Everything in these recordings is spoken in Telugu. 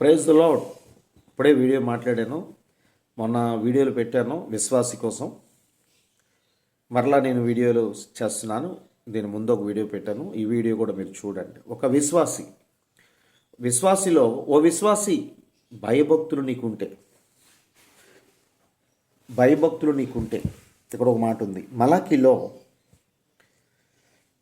ప్రైజ్ లాడ్ ఇప్పుడే వీడియో మాట్లాడాను. మొన్న వీడియోలు పెట్టాను విశ్వాసి కోసం. మరలా నేను వీడియోలు చేస్తున్నాను. దీని ముందు ఒక వీడియో పెట్టాను. ఈ వీడియో కూడా మీరు చూడండి. ఒక విశ్వాసి. విశ్వాసిలో ఓ విశ్వాసి భయభక్తులు నీకుంటే. భయభక్తులు నీకుంటే. ఇక్కడ ఒక మాట ఉంది. మలాకిలో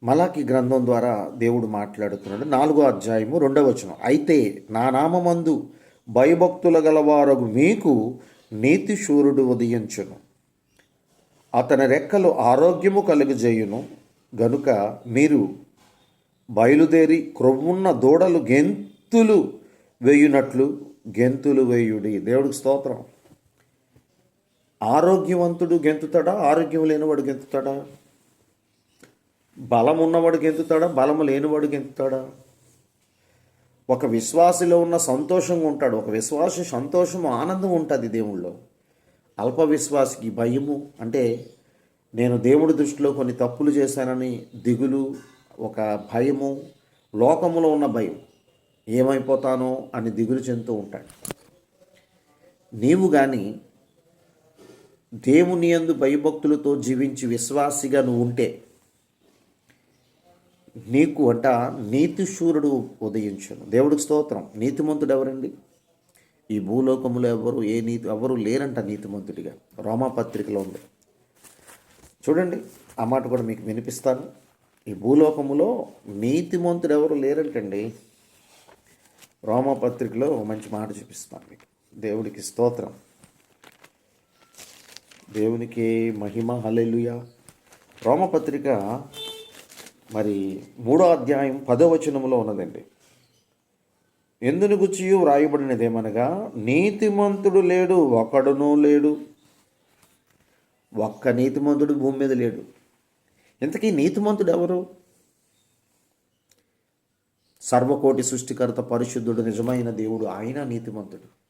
మలాకి గ్రంథం ద్వారా దేవుడు మాట్లాడుతున్నాడు. నాలుగో అధ్యాయము రెండవ వచనం. అయితే నా నామమందు భయభక్తుల గలవారగు మీకు నీతి శూరుడు ఉదయించును. అతని రెక్కలు ఆరోగ్యము కలుగజేయును. గనుక మీరు బయలుదేరి క్రొవ్వున్న దూడలు గెంతులు వేయునట్లు గెంతులు వేయుడి. దేవుడికి స్తోత్రం. ఆరోగ్యవంతుడు గెంతుతాడా? ఆరోగ్యం లేనివాడు గెంతుతాడా? బలం ఉన్నవాడికి ఎంతుతాడా బలం లేనివాడికి ఎంతుతాడా ఒక విశ్వాసిలో ఉన్న సంతోషంగా ఉంటాడు. ఒక విశ్వాసి సంతోషము ఆనందం ఉంటుంది దేవుళ్ళో అల్ప విశ్వాసికి భయము అంటే నేను దేవుడి దృష్టిలో కొన్ని తప్పులు చేశానని దిగులు ఒక భయము లోకములో ఉన్న భయం. ఏమైపోతానో అని దిగులు చెందుతూ ఉంటాడు. నీవు కానీ దేవుని యందు భయభక్తులతో జీవించి విశ్వాసిగా నువ్వు ఉంటే నీకు అంట నీతిశూరుడు ఉదయించును. దేవుడికి స్తోత్రం. నీతిమంతుడు ఎవరండి ఈ భూలోకములో ఎవరు ఏ నీతి ఎవరు లేరంట నీతిమంతుడిగా. రోమాపత్రికలో ఉంది. చూడండి ఆ మాట కూడా మీకు వినిపిస్తాను. ఈ భూలోకములో నీతిమంతుడు ఎవరు లేరంటండి? రోమపత్రికలో ఒక మంచి మాట చూపిస్తాను మీకు. దేవుడికి స్తోత్రం. దేవునికి మహిమ హలెలుయ రోమపత్రిక మరి మూడో అధ్యాయం పదో ఉన్నదండి. ఎందును గుచ్చియు వ్రాయబడినదేమనగా నీతిమంతుడు లేడు ఒకడునూ లేడు. ఒక్క నీతిమంతుడు భూమి మీద లేడు. ఇంతకీ నీతిమంతుడు ఎవరు? సర్వకోటి సృష్టికర్త పరిశుద్ధుడు నిజమైన దేవుడు ఆయన నీతిమంతుడు.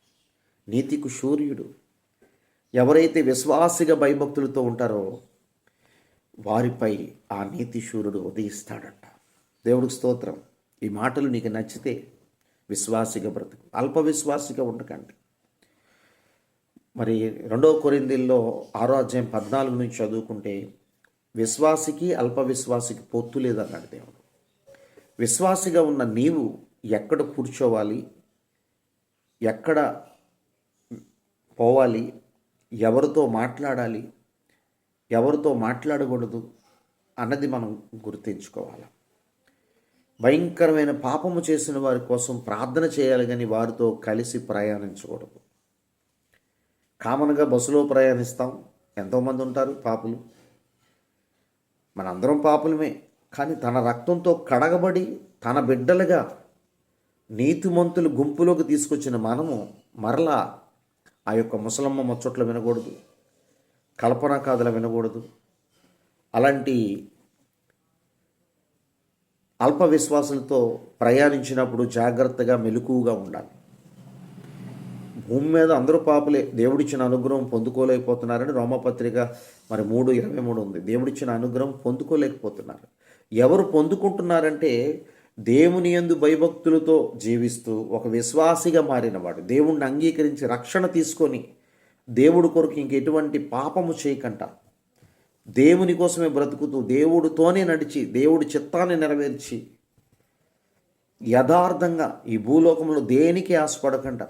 నీతికు సూర్యుడు ఎవరైతే విశ్వాసిగా భయభక్తులతో ఉంటారో వారిపై ఆ నీతిశూరుడు ఉదయిస్తాడట ఉదయిస్తాడంట. దేవుడికి స్తోత్రం. ఈ మాటలు నీకు నచ్చితే విశ్వాసిగా బ్రతుకు. అల్ప విశ్వాసిగా ఉండకండి. మరి రెండో కొరిందిల్లో ఆరో అధ్యాయం పద్నాలుగు నుంచి చదువుకుంటే విశ్వాసికి అల్ప విశ్వాసికి పొత్తు లేదన్నాడు దేవుడు. విశ్వాసిగా ఉన్న నీవు ఎక్కడ కూర్చోవాలి? ఎక్కడ పోవాలి? ఎవరితో మాట్లాడాలి? ఎవరితో మాట్లాడకూడదు అన్నది మనం గుర్తుంచుకోవాలి. భయంకరమైన పాపము చేసిన వారి కోసం ప్రార్థన చేయాలి కానీ వారితో కలిసి ప్రయాణించకూడదు. కామన్గా బస్సులో ప్రయాణిస్తాం. ఎంతోమంది ఉంటారు పాపులు. మనందరం పాపులమే. కానీ తన రక్తంతో కడగబడి తన బిడ్డలుగా నీతిమంతులు గుంపులోకి తీసుకొచ్చిన మనము మరలా ఆ యొక్క ముసలమ్మ ముచ్చట్లు వినకూడదు. కల్పన కాదుల వినకూడదు. అలాంటి అల్ప విశ్వాసులతో ప్రయాణించినప్పుడు జాగ్రత్తగా మెలకువగా ఉండాలి. భూమి మీద అందరూ పాపులే. దేవుడిచ్చిన అనుగ్రహం పొందుకోలేకపోతున్నారని రోమపత్రిక మరి మూడు ఇరవై మూడు ఉంది. దేవుడిచ్చిన అనుగ్రహం పొందుకోలేకపోతున్నారు. ఎవరు పొందుకుంటున్నారంటే దేవుని యందు భయభక్తులతో జీవిస్తూ ఒక విశ్వాసిగా మారినవాడు దేవుణ్ణి అంగీకరించి రక్షణ తీసుకొని దేవుడు కొరకు ఇంకెటువంటి పాపము చేయకంట. దేవుని కోసమే బ్రతుకుతూ దేవుడితోనే నడిచి దేవుడి చిత్తాన్ని నెరవేర్చి యథార్థంగా ఈ భూలోకంలో దేనికి ఆశపడకంట.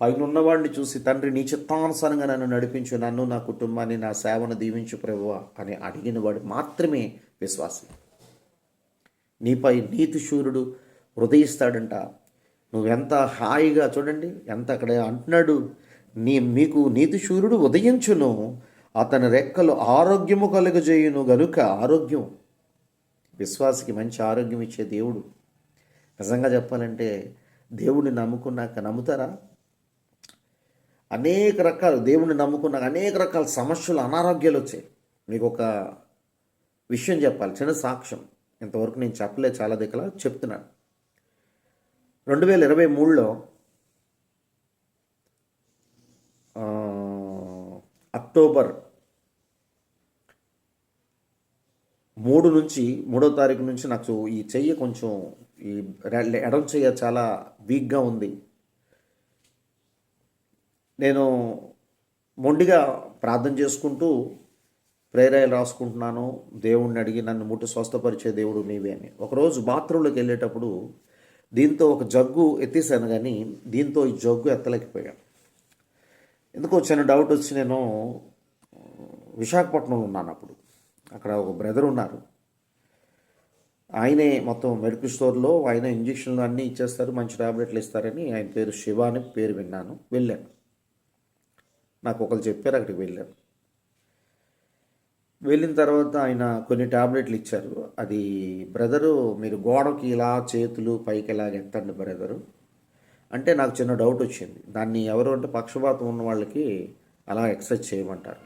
పైన ఉన్నవాడిని చూసి తండ్రి నీ చిత్తానుసారంగా నన్ను నడిపించు నన్ను నా కుటుంబాన్ని నా సేవను దీవించు ప్రభువా అని అడిగిన వాడు మాత్రమే విశ్వాసి. నీపై నీతి శూరుడు హృదయిస్తాడంట. నువ్వెంత హాయిగా చూడండి ఎంత అక్కడ అంటున్నాడు నీ మీకు నీతిశూరుడు ఉదయించును అతని రెక్కలు ఆరోగ్యము కలుగజేయును గనుక ఆరోగ్యం. విశ్వాసికి మంచి ఆరోగ్యం ఇచ్చే దేవుడు. నిజంగా చెప్పాలంటే దేవుడిని నమ్ముకున్నాక నమ్ముతారా? అనేక రకాలు దేవుడిని నమ్ముకున్నాక అనేక రకాల సమస్యలు అనారోగ్యాలు వచ్చాయి. మీకు ఒక విషయం చెప్పాలి చిన్న సాక్ష్యం. ఇంతవరకు నేను చెప్పలేదు చాలా దగ్గర చెప్తున్నాను. రెండు వేల ఇరవై మూడులో అక్టోబర్ మూడు నుంచి మూడో తారీఖు నుంచి నాకు ఈ చెయ్యి కొంచెం ఈ ఎడం చెయ్య చాలా వీక్గా ఉంది. నేను మొండిగా ప్రార్థన చేసుకుంటూ ప్రేరాయలు రాసుకుంటున్నాను. దేవుణ్ణి అడిగి నన్ను ముట్టి స్వస్థపరిచే దేవుడు నీవే అని. ఒకరోజు బాత్రూంలోకి వెళ్ళేటప్పుడు దీంతో ఒక జగ్గు ఎత్తేసాను కానీ దీంతో ఈ జగ్గు ఎత్తలేకపోయాను. ఎందుకో చిన్న డౌట్ వచ్చి నేను విశాఖపట్నంలో ఉన్నాను అప్పుడు. అక్కడ ఒక బ్రదర్ ఉన్నారు. ఆయనే మొత్తం మెడికల్ స్టోర్లో ఆయన ఇంజక్షన్లు అన్నీ ఇచ్చేస్తారు మంచి టాబ్లెట్లు ఇస్తారని ఆయన పేరు శివ అని పేరు విన్నాను వెళ్ళాను. నాకు ఒకరు చెప్పారు అక్కడికి వెళ్ళాను. వెళ్ళిన తర్వాత ఆయన కొన్ని టాబ్లెట్లు ఇచ్చారు. అది బ్రదరు మీరు గోడకి ఇలా చేతులు పైకి ఇలా ఎత్తండి బ్రదరు అంటే నాకు చిన్న డౌట్ వచ్చింది. దాన్ని ఎవరు అంటే పక్షపాతం ఉన్న వాళ్ళకి అలా ఎక్సర్సైజ్ చేయమంటారు.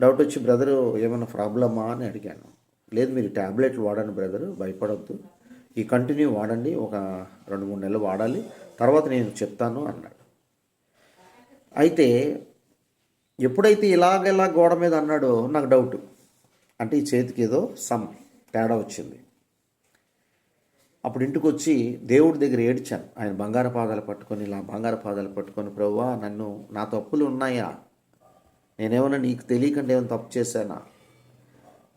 డౌట్ వచ్చి బ్రదరు ఏమైనా ప్రాబ్లమా అని అడిగాను. లేదు మీరు ట్యాబ్లెట్లు వాడండి బ్రదరు భయపడద్దు. ఈ కంటిన్యూ వాడండి ఒక రెండు మూడు నెలలు వాడాలి. తర్వాత నేను చెప్తాను అన్నాడు. అయితే ఎప్పుడైతే ఇలాగెలా గోడ మీద అన్నాడో నాకు డౌట్ అంటే ఈ చేతికి ఏదో సమ్ తేడా వచ్చింది. అప్పుడు ఇంటికి వచ్చి దేవుడి దగ్గర ఏడ్చాను. ఆయన బంగారు పాదాలు పట్టుకొని ఇలా బంగారు పాదాలు పట్టుకొని ప్రవ్వా నన్ను నా తప్పులు ఉన్నాయా? నేనేమన్నా నీకు తెలియకుండా ఏమైనా తప్పు చేశానా?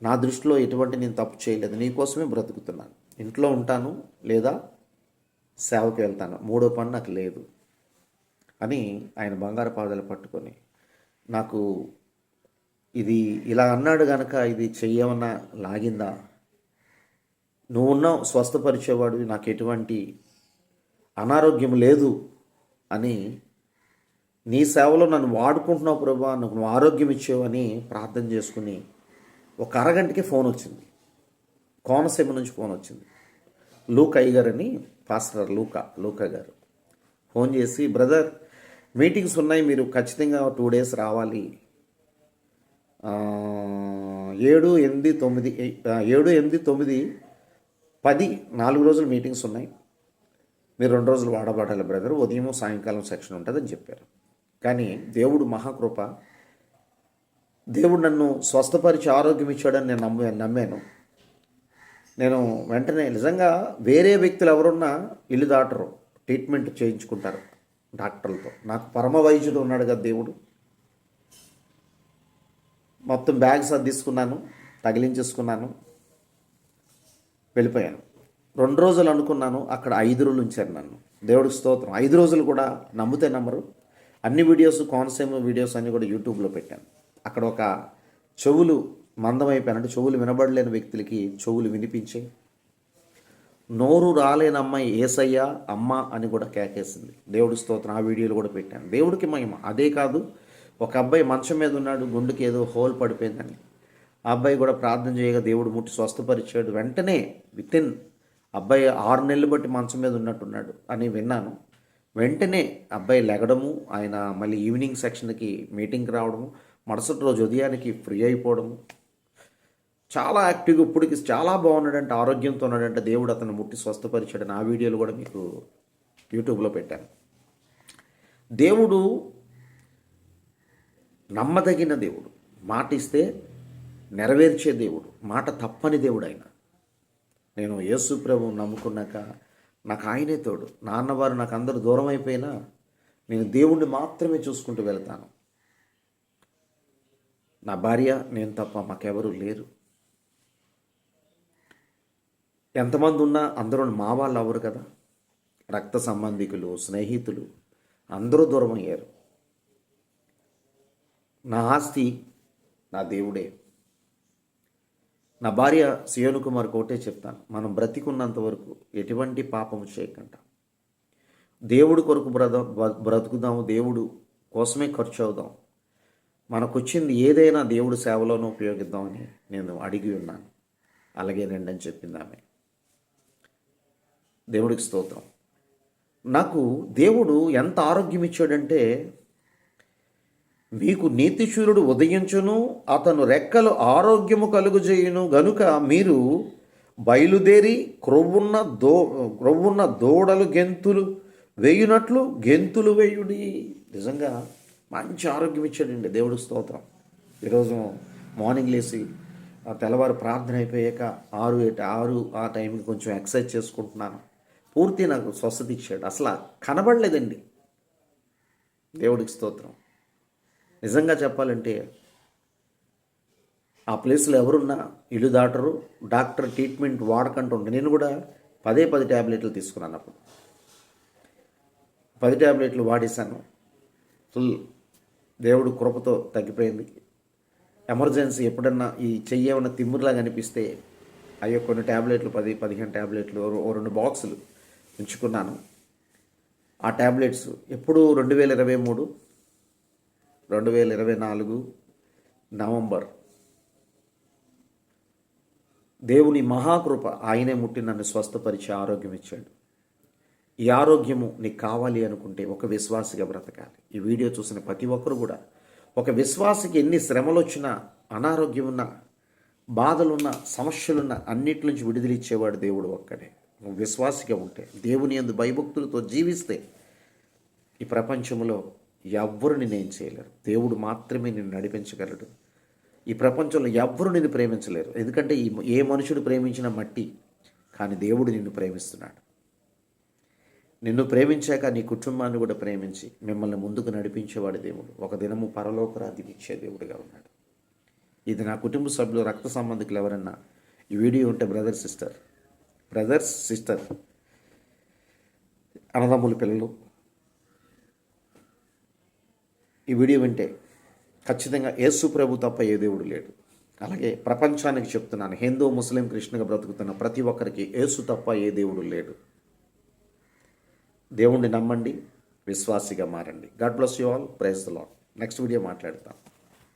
నా దృష్టిలో ఎటువంటి నేను తప్పు చేయలేదు. నీకోసమే బ్రతుకుతున్నాను. ఇంట్లో ఉంటాను లేదా సేవకి వెళ్తాను. మూడో పని నాకు లేదు అని ఆయన బంగారు పాదాలు పట్టుకొని నాకు ఇది ఇలా అన్నాడు కనుక ఇది చెయ్యమన్నా లాగిందా? నువ్వు ఉన్నావు స్వస్థపరిచేవాడు నాకు ఎటువంటి అనారోగ్యం లేదు అని నీ సేవలో నన్ను వాడుకుంటున్నావు ప్రభా నాకు నువ్వు ఆరోగ్యం ఇచ్చేవని ప్రార్థన చేసుకుని ఒక అరగంటకి ఫోన్ వచ్చింది. కోనసీమ నుంచి ఫోన్ వచ్చింది. లూక్ అయ్యగారని అని పాస్టర్ లూకా లూకా గారు. ఫోన్ చేసి బ్రదర్ మీటింగ్స్ ఉన్నాయి మీరు ఖచ్చితంగా టూ డేస్ రావాలి. ఏడు ఎనిమిది తొమ్మిది ఏడు ఎనిమిది తొమ్మిది పది నాలుగు రోజులు మీటింగ్స్ ఉన్నాయి. మీరు రెండు రోజులు వాడబడాలి బ్రదర్. ఉదయం సాయంకాలం సెక్షన్ ఉంటుందని చెప్పారు. కానీ దేవుడు మహాకృప. దేవుడు నన్ను స్వస్థపరిచి ఆరోగ్యం ఇచ్చాడని నేను నమ్మ నమ్మాను. నేను వెంటనే నిజంగా వేరే వ్యక్తులు ఎవరున్నా ఇల్లు దాటరు ట్రీట్మెంట్ చేయించుకుంటారు డాక్టర్లతో. నాకు పరమ వైద్యుడు ఉన్నాడు కదా దేవుడు. మొత్తం బ్యాగ్స్ అది తీసుకున్నాను తగిలించేసుకున్నాను. వెళ్ళిపోయాను. రెండు రోజులు అనుకున్నాను అక్కడ ఐదు రోజులు ఉంచారు నన్ను. దేవుడికి స్తోత్రం. ఐదు రోజులు కూడా నమ్మితే నమ్మరు. అన్ని వీడియోస్ కోనసీమ వీడియోస్ అన్నీ కూడా యూట్యూబ్లో పెట్టాను. అక్కడ ఒక చెవులు మందమైపోయాను. అంటే చెవులు వినబడలేని వ్యక్తులకి చెవులు వినిపించే. నోరు రాలేని అమ్మాయి ఏసయ్య అమ్మ అని కూడా కేకేసింది. దేవుడి స్తోత్రం. ఆ వీడియోలు కూడా పెట్టాను. దేవుడికి మహిమ. అదే కాదు ఒక అబ్బాయి మంచం మీద ఉన్నాడు గుండెకి ఏదో హోల్ పడిపోయిందని. ఆ అబ్బాయి కూడా ప్రార్థన చేయగా దేవుడు ముట్టి స్వస్థపరిచాడు. వెంటనే విత్ ఇన్ అబ్బాయి ఆరు నెలలు బట్టి మంచం మీద ఉన్నట్టున్నాడు అని విన్నాను. వెంటనే అబ్బాయి లెగడము ఆయన మళ్ళీ ఈవినింగ్ సెక్షన్కి మీటింగ్కి రావడము మరుసటి రోజు ఉదయానికి ఫ్రీ అయిపోవడము. చాలా యాక్టివ్గా ఇప్పటికి చాలా బాగున్నాడంటే ఆరోగ్యంతో ఉన్నాడంటే దేవుడు అతను ముట్టి స్వస్థపరిచాడని ఆ వీడియోలు కూడా మీకు యూట్యూబ్లో పెట్టాను. దేవుడు నమ్మదగిన దేవుడు. మాట ఇస్తే నెరవేర్చే దేవుడు మాట తప్పని దేవుడు ఆయన నేను యేసు ప్రభు నమ్ముకున్నాక నాకు ఆయనే తోడు. నాన్నవారు నాకు అందరూ దూరం అయిపోయినా నేను దేవుణ్ణి మాత్రమే చూసుకుంటూ వెళ్తాను. నా భార్య నేను తప్ప మాకెవరూ లేరు. ఎంతమంది ఉన్నా అందరూ మా వాళ్ళు అవ్వరు కదా. రక్త సంబంధికులు స్నేహితులు అందరూ దూరం అయ్యారు. నా ఆస్తి నా దేవుడే. నా భార్య సియోను కుమార్ కోటే చెప్తాను. మనం బ్రతికున్నంత వరకు ఎటువంటి పాపము చేయకుండా దేవుడు కొరకు బ్రత బ్రతుకుదాము దేవుడు కోసమే ఖర్చు అవుదాం. మనకొచ్చింది ఏదైనా దేవుడు సేవలోనూ ఉపయోగిద్దామని నేను అడిగి ఉన్నాను. అలాగే రెండని అని చెప్పింది ఆమె. దేవుడికి స్తోత్రం. నాకు దేవుడు ఎంత ఆరోగ్యం ఇచ్చాడంటే మీకు నీతిశూరుడు ఉదయించును అతను రెక్కలు ఆరోగ్యము కలుగుజేయును. గనుక మీరు బయలుదేరి క్రొవ్వున్న దో క్రొవ్వున్న దూడలు గెంతులు వేయునట్లు గెంతులు వేయుడి. నిజంగా మంచి ఆరోగ్యం ఇచ్చాడండి దేవుడు స్తోత్రం. ఈరోజు మార్నింగ్ లేచి ఆ తెల్లవారు ప్రార్థన అయిపోయాక ఆరు ఎటు ఆరు ఆ టైంకి కొంచెం ఎక్సర్సైజ్ చేసుకుంటున్నాను. పూర్తి నాకు స్వస్థత ఇచ్చాడు. అసలు కనబడలేదండి. దేవుడికి స్తోత్రం. నిజంగా చెప్పాలంటే ఆ ప్లేస్లో ఎవరున్నా ఇల్లు దాటరు డాక్టర్ ట్రీట్మెంట్ వాడకంటూ ఉండే నేను కూడా పదే పది ట్యాబ్లెట్లు తీసుకున్నాను అప్పుడు. పది ట్యాబ్లెట్లు వాడేశాను. ఫుల్ దేవుడు కృపతో తగ్గిపోయింది. ఎమర్జెన్సీ ఎప్పుడన్నా ఈ చెయ్యి ఏమైనా తిమ్మురులా అనిపిస్తే అయ్యో కొన్ని ట్యాబ్లెట్లు పది పదిహేను ట్యాబ్లెట్లు ఓ రెండు బాక్సులు ఉంచుకున్నాను. ఆ ట్యాబ్లెట్స్ ఎప్పుడు రెండు వేల ఇరవై మూడు రెండు వేల ఇరవై నాలుగు నవంబర్. దేవుని మహాకృప ఆయనే ముట్టి నన్ను స్వస్థపరిచి ఆరోగ్యం ఇచ్చాడు. ఈ ఆరోగ్యము నీకు కావాలి అనుకుంటే ఒక విశ్వాసిగా బ్రతకాలి. ఈ వీడియో చూసిన ప్రతి ఒక్కరు కూడా ఒక విశ్వాసికి ఎన్ని శ్రమలు వచ్చినా అనారోగ్యం ఉన్నా బాధలున్నా సమస్యలున్నా అన్నిటి నుంచి విడుదలిచ్చేవాడు దేవుడు ఒక్కడే. విశ్వాసిగా ఉంటే దేవుని ఎందు భయభక్తులతో జీవిస్తే ఈ ప్రపంచంలో ఎవ్వరు నిన్నేం చేయలేరు. దేవుడు మాత్రమే నిన్ను నడిపించగలడు. ఈ ప్రపంచంలో ఎవ్వరు నిన్ను ప్రేమించలేరు. ఎందుకంటే ఈ ఏ మనుషుడు ప్రేమించిన మట్టి కానీ దేవుడు నిన్ను ప్రేమిస్తున్నాడు. నిన్ను ప్రేమించాక నీ కుటుంబాన్ని కూడా ప్రేమించి మిమ్మల్ని ముందుకు నడిపించేవాడు దేవుడు. ఒక దినము పరలోకరాది ఇచ్చే దేవుడిగా ఉన్నాడు. ఇది నా కుటుంబ సభ్యులు రక్త సంబంధికులు ఎవరన్నా ఈ వీడియో ఉంటే బ్రదర్ సిస్టర్. Brothers sister. అన్నదమ్ముల పిల్లలు ఈ వీడియో వింటే ఖచ్చితంగా యేసు ప్రభు తప్ప ఏ దేవుడు లేడు. అలాగే ప్రపంచానికి చెప్తున్నాను హిందూ ముస్లిం కృష్ణగా బ్రతుకుతున్న ప్రతి ఒక్కరికి యేసు తప్ప ఏ దేవుడు లేడు. దేవుణ్ణి నమ్మండి విశ్వాసిగా మారండి. God bless you all. Praise the lord next video మాట్లాడతాం.